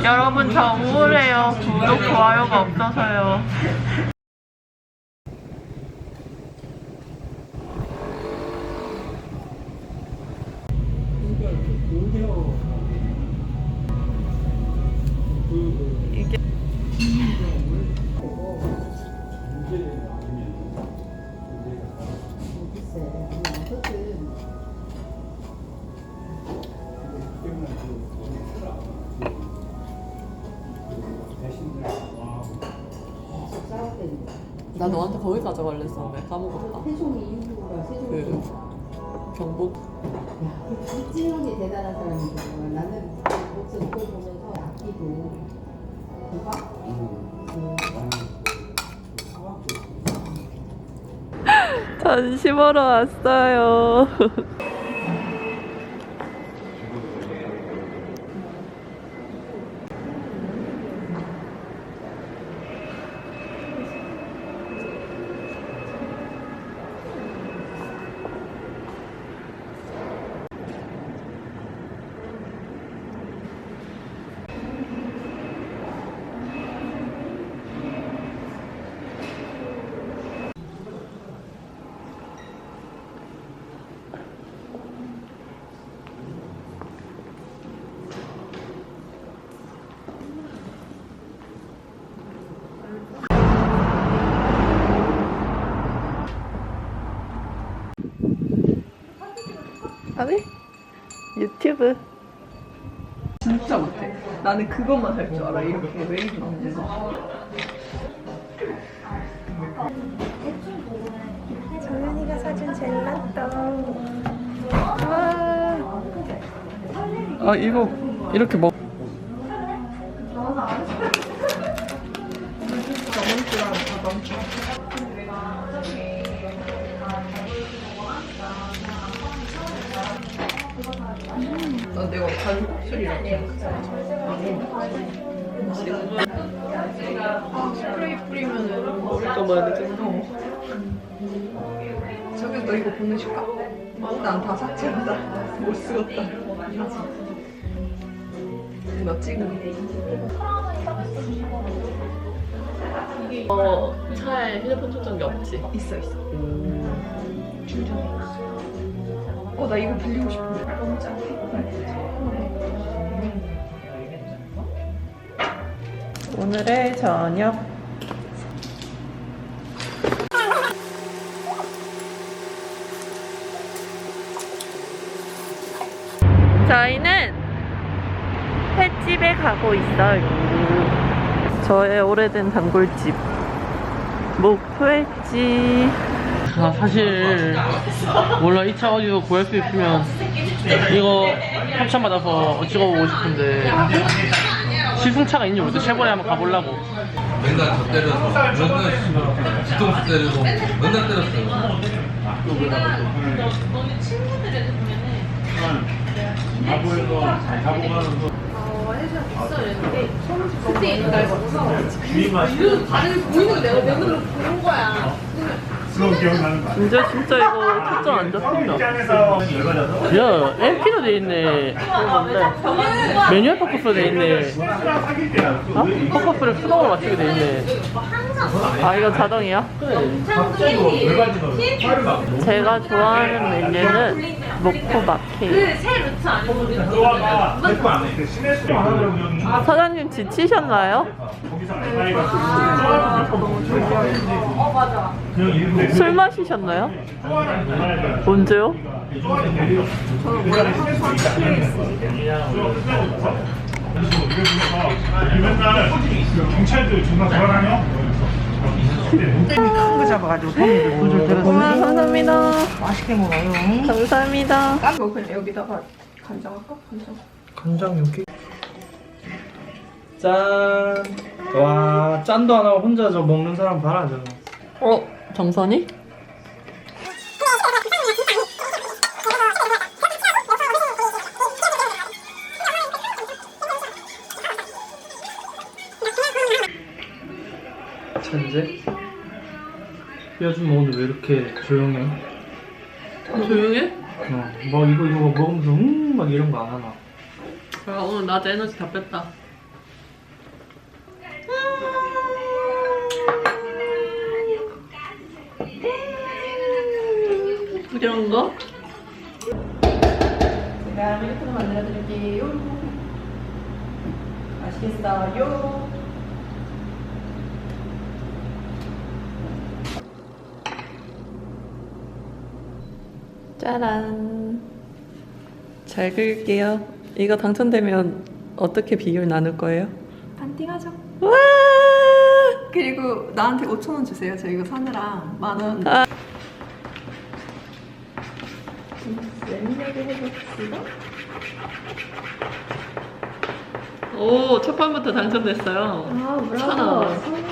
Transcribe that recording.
여러분 저 우울해요. 구독 좋아요가 없어서요. 이게 나 너한테 거기 가져갈랬어. 왜 까먹었다. 세종이 이후가 세종이 그 경복 이지용이 대단한 사람이고 나는 목소 이걸 보면서 아끼고 대박 전심으로 왔어요. 아니 유튜브 진짜 못해. 나는 그것만 할 줄 알아. 이렇게 웨이브 넣는 거. 정연이가 사준 젤라또 아 이거 이렇게 먹. 나 내가 간술이라고 스프레이 뿌리면은 머리가 많이 든다. 저기 너 이거 보내줄까? 난다 삭제한다. 못 쓰겠다. 나 찍은 어 차에 휴대폰 충전기 없지? 있어 있어. 충전기. 어 나 이거 빌리고 싶은데. 너무 짧게. 오늘의 저녁. 저희는 횟집에 가고 있어요. 저의 오래된 단골집. 목포 횟집. 아, 사실 몰라. 이차 어디서 구할 수 있으면 이거 협찬 받아서 찍어보고 싶은데 시승차가 있는지 모르겠어. 쉐보레 한번 가보려고. 맨날 저 때려서 맨날 뒤통수 때리고 맨날 때렸어요. 진짜 진짜 이거 초점 안 잡힌다. 야 LP로 돼 있네. 매뉴얼 포커스로 돼 있네. 어? 포커스를 수동으로 맞추게 돼 있네. 아 이거 자동이야? 제가 좋아하는 메뉴는 목포 마케. 사장님 지치셨나요? 술 마시셨나요? 언제요? 경찰들 존나 돌아다녀? 큰거 잡아가지고 돈줄 들어서. 맛있게 먹어요. 감사합니다. 이거 그냥 여기다가 간장 할까? 간장. 간장 여기 짠! 와 짠도 안 하고 혼자 저 먹는 사람 봐라 저거 어 정선이? 천재? 이 아줌마 오늘 왜 이렇게 조용해? 어, 조용해? 어, 뭐 이거 이거 먹으면서 음막 이런 거 안 하나 야 오늘 낮에 에너지 다 뺐다 이런 거? 네, 제가 밀크로 만들어드릴게요 맛있겠어요 짜란. 잘 그릴게요. 이거 당첨되면 어떻게 비율 나눌 거예요? 반띵하죠. 와! 그리고 나한테 5천 원 주세요. 저 이거 사느라 만 원. 아. 오, 첫 번부터 당첨됐어요. 아, 천 원. 선물